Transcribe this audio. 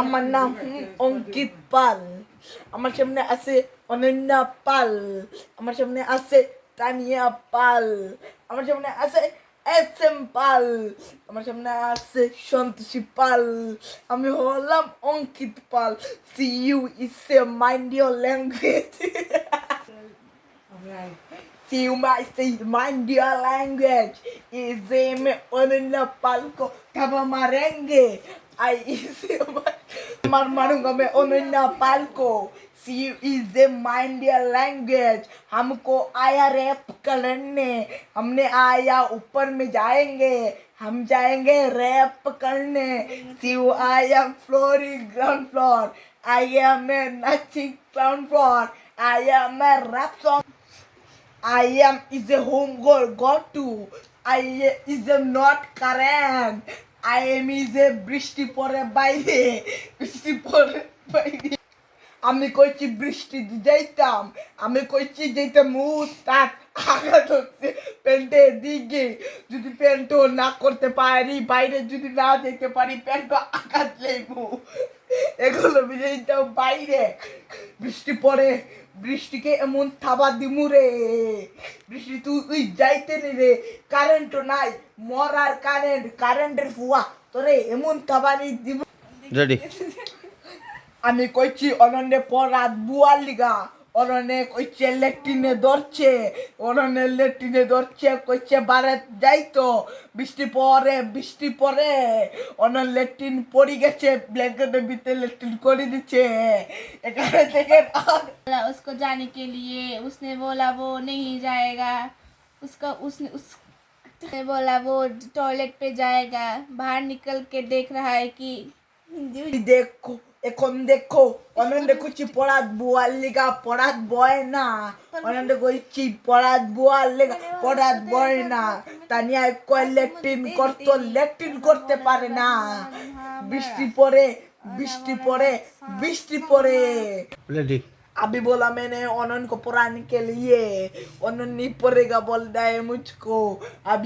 আমার নাম অঙ্কিত পাল আমার সামনে আছে অনন্যা পাল আমার সামনে আছে তানিয়া পাল আমার সামনে আছে এস এম পাল আমার সামনে আছে সন্তোষী পাল আমি হলাম Ankit Pal see you is a mind your language See you might say mind your language. Is me onilla palco taba marenge. आई मार मारूँगा मैं पाल को see is a mind language हमको आया रैप करने हमने आया ऊपर में जाएँगे हम जाएँगे रैप करने सीव I am flori ground floor I am a नचिंग ground floor I am a rap song I am is a home goal go to I is am not current Is a বৃষ্টি পরে বাইরে, বৃষ্টি পরে বাইরে। আমি কইছি বৃষ্টি যাইতাম, আমি কইছি যেতে মুখ তাক আঘাত হচ্ছে প্যান্টের দিকে। যদি প্যান্টও না করতে পারি, বাইরে যদি না যেতে পারি, প্যান্টও আঘাত লেবু এগুলো যেতাম বাইরে। বৃষ্টি পরে বৃষ্টিকে এমন থাবা দিমু রে। বৃষ্টি তুই যাইতে নি রে। কারেন্টও নাই মরার কারেন্ট কারেন্টের ফুয়া তোরে এমন থাবা নি দিব রেডি আমি কইছি অনন্যে পর রাত বুয়ার লিগা। অনন্যে কইছে লেট্রিনে ধরছে অনন্যে লেট্রিনে ধরছে কইছে বারাত যাইতো বৃষ্টি পরে বৃষ্টি পরে অনন্য লেট্রিন পড়ে গেছে ব্ল্যাঙ্কেটের ভিতরে লেট্রিন করে দিচ্ছে এখানে থেকে আর बोला उसको जाने के लिए उसने बोला वो नहीं जाएगा उसका उसने उस उसने बोला वो टॉयलेट पे जाएगा बाहर निकल के देख रहा है कि দেখো এখন দেখো অনন্দ কইছি পড়াত বুয়ার লিগা পড়াত বয় না অনন্দ কইছি পড়াত বুয়ার লিগা পড়াত বয় না তানিয়া কয় ল্যাট্রিন করতো ল্যাট্রিন করতে পারে না বৃষ্টি পড়ে বৃষ্টি পড়ে বৃষ্টি পড়ে রেডি अभी बोला मैंने अनन को पुराने के लिए अनन नहीं पड़ेगा बोल रहा है मुझको अभी